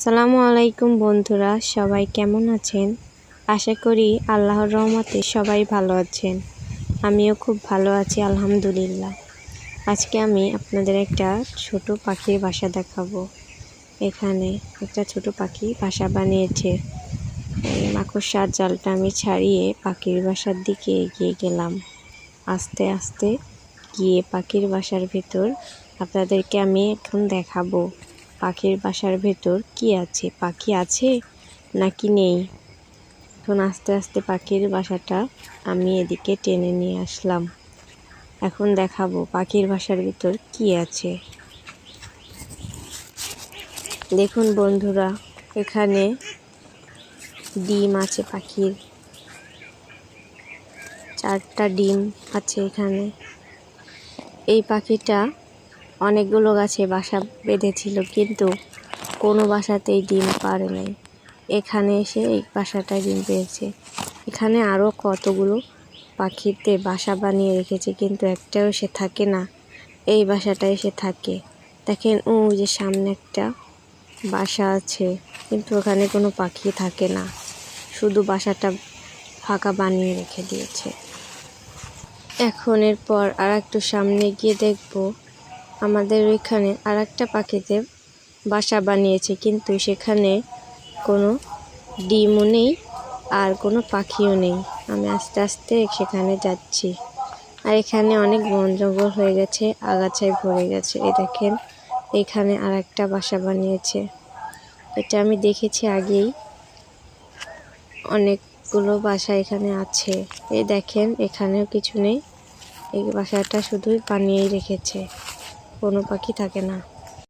আসসালামু আলাইকুম বন্ধুরা, সবাই কেমন আছেন? আশা করি আল্লাহর রহমতে সবাই ভালো আছেন। আমিও খুব ভালো আছি, আলহামদুলিল্লাহ। আজকে আমি আপনাদের একটা ছোট পাখির বাসা দেখাবো। এখানে একটা ছোট পাখি বাসা বানিয়েছে। মাকড়সার জালটা আমি ছাড়িয়ে পাখির বাসার দিকে এগিয়ে গেলাম। আস্তে আস্তে গিয়ে পাখির বাসার ভেতর আপনাদেরকে আমি এখন দেখাবো। পাখির বাসার ভেতর কি আছে? পাখি আছে নাকি নেই? এখন আস্তে আস্তে পাখির বাসাটা আমি এদিকে টেনে নিয়ে আসলাম। এখন দেখাবো পাখির বাসার ভিতর কি আছে। দেখুন বন্ধুরা, এখানে ডিম আছে পাখির। চারটা ডিম আছে এখানে। এই পাখিটা অনেকগুলো গাছে বাসা বেঁধেছিল, কিন্তু কোনো বাসাতেই ডিম পারে নাই। এখানে এসে এই বাসাটায় ডিম পেয়েছে এখানে আরও কতগুলো পাখিতে বাসা বানিয়ে রেখেছে, কিন্তু একটাও এসে থাকে না। এই বাসাটায় এসে থাকে। দেখেন ও যে সামনে একটা বাসা আছে, কিন্তু ওখানে কোনো পাখি থাকে না। শুধু বাসাটা ফাঁকা বানিয়ে রেখে দিয়েছে। এখন এরপর আর একটু সামনে গিয়ে দেখব আমাদের ওইখানে আর একটা পাখিতে বাসা বানিয়েছে, কিন্তু সেখানে কোনো ডিমও নেই আর কোনো পাখিও নেই। আমি আস্তে আস্তে সেখানে যাচ্ছি। আর এখানে অনেক বন জঙ্গল হয়ে গেছে, আগাছায় ভরে গেছে। এই দেখেন, এখানে আর একটা বাসা বানিয়েছে। এটা আমি দেখেছি আগেই। অনেকগুলো বাসা এখানে আছে। এই দেখেন, এখানেও কিছু নেই। এই বাসাটা শুধুই বানিয়েই রেখেছে। কোনো পাখি থাকে না।